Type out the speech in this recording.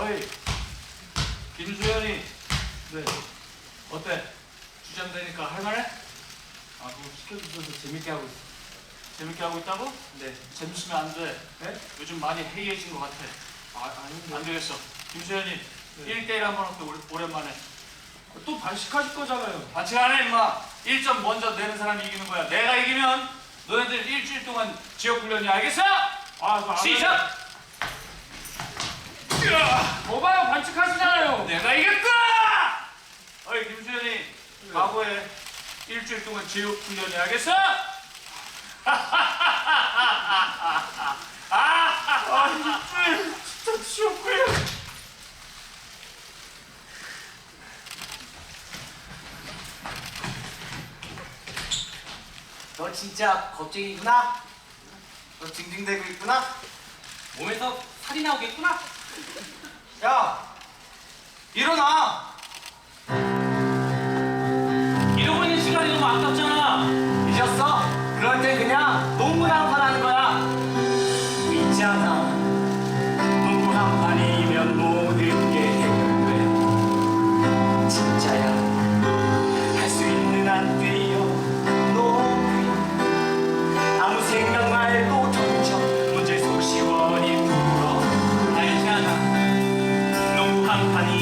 어이 김수현이 네 어때 주장 되니까 할만해? 아 그거 시켜주셔서 재밌게 하고 있어. 재밌게 하고 있다고? 네. 재밌으면 안 돼. 네? 요즘 많이 해이해진 것 같아. 아 아닌데. 안 되겠어. 김수현이 네. 1대1 한번 할게 오래- 오랜만에. 또 반식하실 거잖아요. 반칙 안 해, 임마. 1점 먼저 내는 사람이 이기는 거야. 내가 이기면 너네들 일주일 동안 지역 훈련이 알겠어? 아, 시작! 거봐요 반칙하시잖아요. 내가 이겼다! 어이, 김수현이, 각오해. 일주일 동안 지역 훈련이 알겠어? 아 일주일 진짜 지옥구요. 너 진짜 겁쟁이구나? 너 징징대고 있구나? 몸에서 살이 나오겠구나. 야! 일어나! Company.